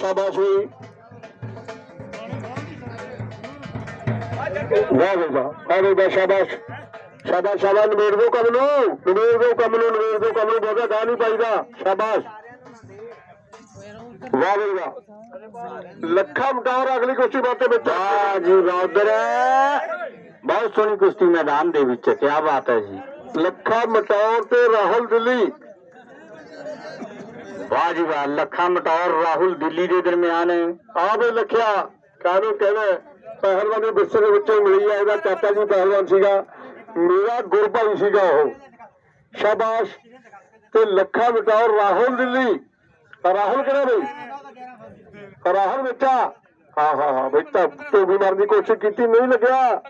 ਸ਼ਾਬਾਸ਼। ਜੀ ਵਾਹ ਬਈ ਵਾਹ ਵਾਹ ਵਾਹ, ਸ਼ਾਬਾਸ਼। ਸ਼ਾਬਾਸ਼ ਸ਼ਾਬਾਸ਼ ਨਿਬੇੜ ਦਿਓ ਕੰਮ ਨੂੰ ਨਿਬੇੜ ਦਿਓ ਕੰਮ ਨੂੰ ਨਿਬੇੜ ਦਿਓ ਕੰਮ ਨੂੰ, ਬਹੁਤਾ ਗਾਹ ਨਹੀਂ ਪਾਈਦਾ। ਸ਼ਾਬਾਸ਼। ਵਾਹ ਬਈ ਵਾਹ। ਲੱਖਾਂ ਮਟਾਰ ਅਗਲੀ ਕੁਸ਼ਤੀ ਬਾਤੇ ਵਿੱਚ। ਵਾਹ ਜੀ, ਵਾਹ ਬਹੁਤ ਸੋਹਣੀ ਕੁਸ਼ਤੀ ਮੈਦਾਨ ਦੇ ਵਿੱਚ ਕੀ ਬਾਤ ਹੈ ਜੀ। ਲੱਖਾ ਮਟੌਰ ਤੇ ਰਾਹੁਲ ਦਿੱਲੀ। ਵਾਹ ਜੀ ਵਾਹ ਲੱਖਾਂ ਮਟੌਰ ਰਾਹੁਲ ਦਿੱਲੀ ਦੇ ਦਰਮਿਆਨ। ਆ ਲਖਿਆ, ਕਾਹਨੂੰ ਕਹਿੰਦਾ ਪਹਿਲਵਾਨ ਵਿਰਸੇ ਦੇ ਵਿੱਚੋਂ ਮਿਲੀ ਆ, ਇਹਦਾ ਚਾਚਾ ਜੀ ਪਹਿਲਵਾਨ ਸੀਗਾ। ਮੇਰਾ ਗੁਰਭਾਈ ਸੀਗਾ ਉਹ। ਸ਼ਾਬਾਸ਼। ਤੇ ਲੱਖਾਂ ਮਟੌਰ ਰਾਹੁਲ ਦਿੱਲੀ। ਰਾਹੁਲ ਕਿਹੜਾ ਬਈ? ਰਾਹੁਲ ਬੱਚਾ ਹਾਂ ਹਾਂ ਹਾਂ ਬੇਟਾ ਟੋਬੀ ਮਾਰਨ ਦੀ ਕੋਸ਼ਿਸ਼ ਕੀਤੀ, ਨਹੀਂ ਲੱਗਿਆ।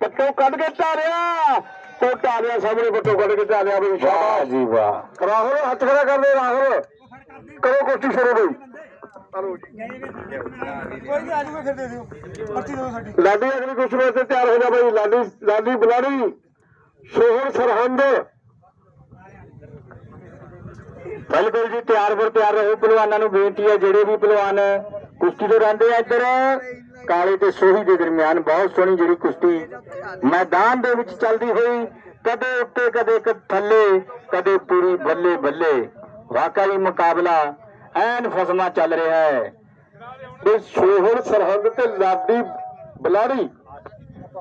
ਪੱਟੋ ਕੱਢ ਕੇ ਢਾਲਿਆ। ਕੋ ਢਾਲਿਆ ਸਾਹਮਣੇ ਪੱਟੋ ਕੱਢ ਕੇ ਢਾਲਿਆ ਬਈ ਵਾਹ ਸ਼ਾਬਾਸ਼ ਜੀ ਵਾਹ। ਰਾਹੁਲ ਹੱਥ ਖੜਾ ਕਰ ਦੇ ਰਾਹੁਲ। ਕਰੋ ਕੋਸ਼ਿਸ਼ ਸ਼ੁਰੂ ਬਈ। ਕੋਈ ਨਹੀਂ ਆਜੂਗਾ ਫਿਰ ਦੇ ਦਿਓ। ਪਰਚੀ ਦਿਓ ਸਾਡੀ। ਲਾਡੀ ਅਗਲੀ ਕੁਸ਼ਤੀ ਵਾਸਤੇ ਤਿਆਰ ਹੋ ਜਾ ਬਈ। ਲਾਡੀ ਲਾਡੀ ਬਲਾੜੀ। ਸੋਹਣ ਸਰਹੰਦ। ਬਿਲਕੁਲ ਜੀ ਤਿਆਰ ਬਰ ਤਿਆਰ ਰਹੋ। ਪਹਿਲਵਾਨਾਂ ਨੂੰ ਬੇਨਤੀ ਹੈ ਜਿਹੜੇ ਵੀ ਪਹਿਲਵਾਨ ਕੁਸ਼ਤੀ ਦੇ ਰਹਿੰਦੇ ਆ ਇੱਧਰ। ਕਾਲੇ ਤੇ ਸੋਹੀ ਦੇ ਦਰਮਿਆਨ ਬਹੁਤ ਸੋਹਣੀ ਜਿਹੜੀ ਕੁਸ਼ਤੀ ਮੈਦਾਨ ਦੇ ਵਿੱਚ ਚੱਲਦੀ ਹੋਈ ਕਦੇ ਉੱਤੇ ਕਦੇ ਥੱਲੇ ਕਦੇ ਪੂਰੀ ਬੱਲੇ ਬੱਲੇ। ਵਾਕਈ ਮੁਕਾਬਲਾ ਐਨ ਫਸਮਾ ਚੱਲ ਰਿਹਾ ਹੈ। ਤੇ ਸੋਹਣ ਸਰਹੰਦ ਤੇ ਲਾਡੀ ਬਲਾੜੀ।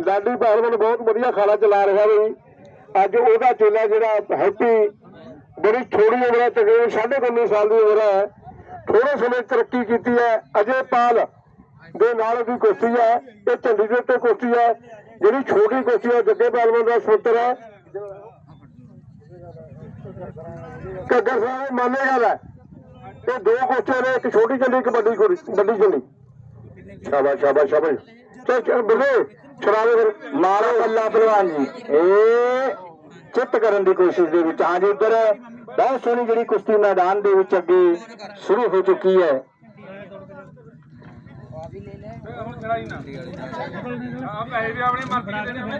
ਲਾਡੀ ਪਹਿਲਵਾਨ ਬਹੁਤ ਵਧੀਆ ਖਾਲਾ ਚਲਾ ਰਿਹਾ ਬਈ ਅੱਜ ਉਹਦਾ ਚੇਲਾ ਜਿਹੜਾ ਹੈਪੀ ਬੜੀ ਥੋੜੀ ਉਮਰ ਹੈ ਤਕਰੀਬਨ 19.5 ਸਾਲ ਦੀ ਉਮਰ ਹੈ। ਥੋੜੇ ਸਮੇਂ ਤਰੱਕੀ ਕੀਤੀ ਹੈ। ਅਜੇ ਪਾਲ ਦੇ ਨਾਲ ਦੀ ਕੁਸ਼ਤੀ ਹੈ, ਇਹ ਚੰਡੀਗੜ੍ਹ ਤੋਂ ਕੁਸ਼ਤੀ ਹੈ, ਜਿਹੜੀ ਛੋਟੀ ਕੁਸ਼ਤੀ ਹੈ, ਜੱਗੇ ਪਹਿਲਵਾਨ ਦਾ ਸੁਪੁੱਤਰ ਹੈ। ਘੱਗਰ ਸਾਹਿਬ, ਮੰਨੇ ਗੱਲ ਹੈ ਇਹ ਦੋ ਕੁਸ਼ਤੀਆਂ ਨੇ, ਇੱਕ ਛੋਟੀ ਚੰਡੀ ਇੱਕ ਵੱਡੀ ਕੁੜੀ ਵੱਡੀ ਚੰਡੀ ਸ਼ਾਬਾਸ਼ ਸ਼ਾਬਾਸ਼ ਸ਼ਾਬਾਸ਼। ਚੱਲ ਚੱਲ ਬਲੇ ਛੜਾਵੇ ਫਿਰ। ਮਾਰੋ ਅੱਲਾ ਪਹਿਲਵਾਨ ਜੀ। ਇਹ ਚਿੱਤ ਕਰਨ ਦੀ ਕੋਸ਼ਿਸ਼ ਦੇ ਵਿੱਚ। ਹਾਂ ਜੀ ਉੱਧਰ, ਬਹੁਤ ਸੋਹਣੀ ਜਿਹੜੀ ਕੁਸ਼ਤੀ ਮੈਦਾਨ ਦੇ ਵਿੱਚ ਅੱਗੇ ਸ਼ੁਰੂ ਹੋ ਚੁੱਕੀ ਹੈ। ਹੁਣ ਚੜਾਈ ਨਾ। ਆ ਪੈਸੇ ਵੀ ਆਪਣੀ ਮਰਜ਼ੀ ਦੇ ਨੇ।